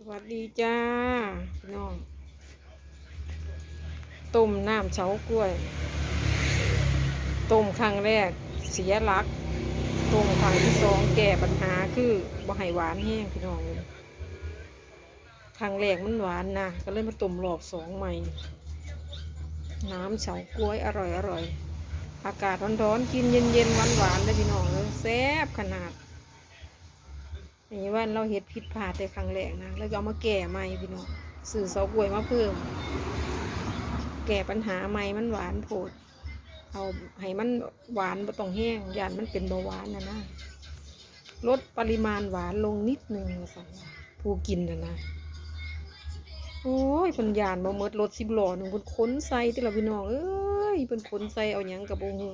สวัสดีจ้าพี่น้องต้มน้ำเฉากล้วยต้มครั้งแรกเสียหลักต้มครั้งที่สองแก้ปัญหาคือบ่ให้หวานแห้งพี่น้องครั้งแรกมันหวานนะก็เลยมาต้มรอบสองใหม่ น้ำเฉากล้วยอร่อยอร่อยอากาศร้อนๆกินเย็นๆหวานๆเลยพี่น้องเลยแซ่บขนาด นี่ว่าเราเฮ็ดผิดพลาดแต่ครั้งแรกนะแล้วก็เอามาแก้ใหม่พี่น้องสื่อเสากล้วยมาเพิ่ม แก้ปัญหาใหม่มันหวานโพดเอาให้มันหวานบ่ต้องแห้งยานมันเป็นเบาหวานนะนะลดปริมาณหวานลงนิดนึงสั่งผู้กินนะนะโอ้ยเพิ่นยานบ่หมดรถสิบหล้อหนึงเพิ่นขนใส่ติละพี่น้องเอ้ยเพิ่นขนใส่เอาหยังกับบ่ฮู้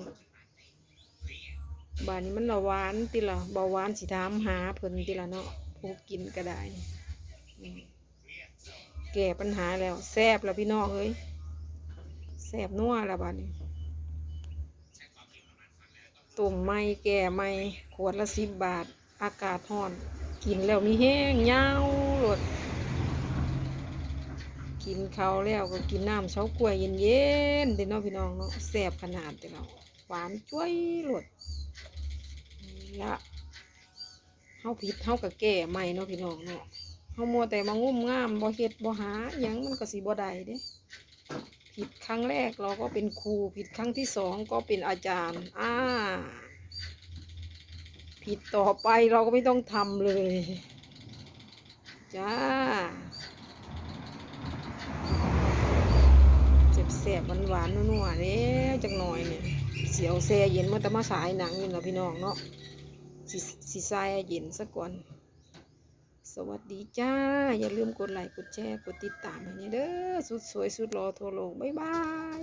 บานนี้มันละหวานติละเบาหวานสิถามหาเพิ่นติละเนาะผู้กินก็ได้แก้ปัญหาแล้วแซบแล้วพี่น้องเอ้ยแซบนัวแล้วบานนี้ต้มไม่แก่ไม่ขวดละสิบบาท อากาศร้อน กินแล้วมีแห้งยาวโลดกินเขาแล้วก็กินน้ำเช้ากล้วยเย็นๆเด้เนาะพี่น้องเนาะแซบขนาดเด้เนาะหวานจ้วยโลด ละเฮาผิดเฮาก็แก้ใหม่เนาะพี่น้องเนาะเฮามัวแต่มางุ่มง่ามบ่เฮ็ดบ่หาหยังมันก็สิบ่ได้เด้ผิดครั้งแรกเราก็เป็นครูผิดครั้งที่สองก็เป็นอาจารย์ อ่า ผิดต่อไปเราก็ไม่ต้องทำเลย จ้าเจ็บ แสบหวานๆนัวๆเนี่จังหน่อยเนี่ยเสียวแซ่เย็นเมื่อตะมาสายหนังนี่เนาะพี่น้องเนาะสีสีทรายเย็นสะก่อน สวัสดีจ้า อย่าลืมกดไลค์กดแชร์กดติดตามให้เนี่ยเด้อสุดสวยสุดรอทั่วโลก บ๊ายบาย